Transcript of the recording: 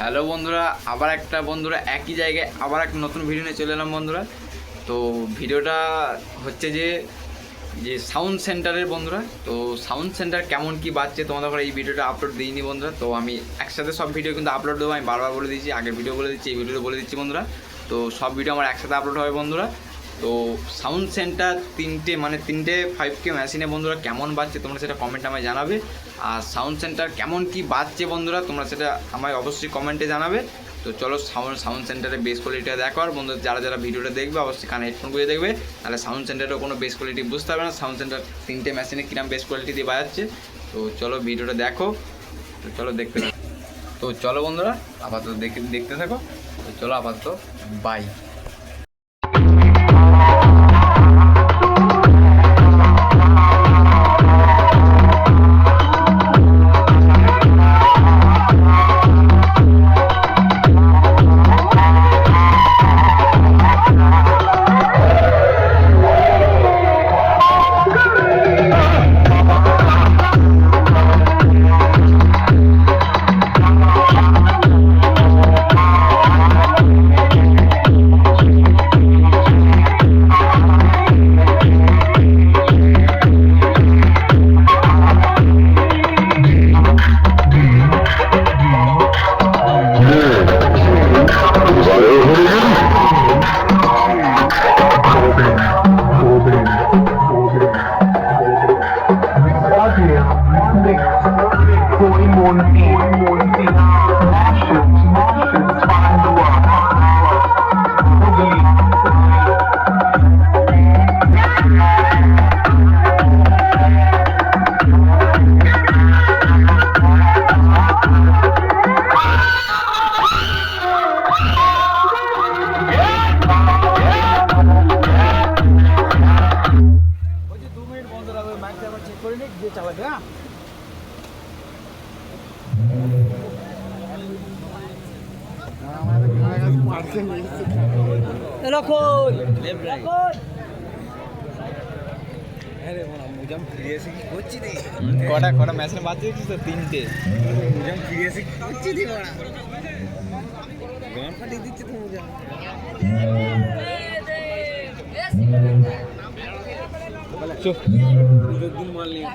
Hello বন্ধুরা, আবার একটা বন্ধুরা একই জায়গায় আবার এক নতুন ভিডিও নিয়ে চলে এলাম বন্ধুরা। তো ভিডিওটা হচ্ছে যে যে সাউন্ড সেন্টারের বন্ধুরা, তো সাউন্ড সেন্টার কেমন কি বাজছে তোমাদের ওখানে এই ভিডিওটা আপলোড দিইনি বন্ধুরা। তো আমি একসাথে সব ভিডিও কিন্তু আপলোড দেবো, আমি বারবার বলে দিচ্ছি আগের ভিডিও বলে দিচ্ছি, এই ভিডিওটা বলে দিচ্ছি বন্ধুরা। তো সব ভিডিও আমার একসাথে আপলোড হবে বন্ধুরা। তো সাউন্ড সেন্টার তিনটে মানে তিনটে ফাইভ কে মেশিনে বন্ধুরা কেমন বাজছে তোমরা সেটা কমেন্ট আমায় জানাবে। আর সাউন্ড সেন্টার কেমন কি বাজছে বন্ধুরা তোমরা সেটা আমায় অবশ্যই কমেন্টে জানাবে। তো চলো সাউন্ড সাউন্ড সেন্টারের বেস কোয়ালিটিটা দেখো আর বন্ধুরা যারা যারা ভিডিওটা দেখবে অবশ্যই কানে হেডফোন করে দেখবে। তাহলে সাউন্ড সেন্টারেও কোনো বেস কোয়ালিটি বুঝতে পারবে না। সাউন্ড সেন্টার তিনটে মেশিনে কিরম বেস কোয়ালিটি দিয়ে বাজাচ্ছে। তো চলো ভিডিওটা দেখো। তো চলো দেখতে তো চলো বন্ধুরা, আপাতত দেখে, দেখতে থাকো। তো চলো আপাতত bye Goddamn, Monday, Monday, Monday, Monday, Monday, Monday, রাখুন রাখুন কটা কটা মেশিনে বাজছে দেখছিস তো? তিনটে। মুজাম ফিরে এসে কি করছি রে? বড়া গান ফাটিয়ে দিচ্ছে তো মুজাম। চুপ। পুজোর দিন মাল নিয়ে।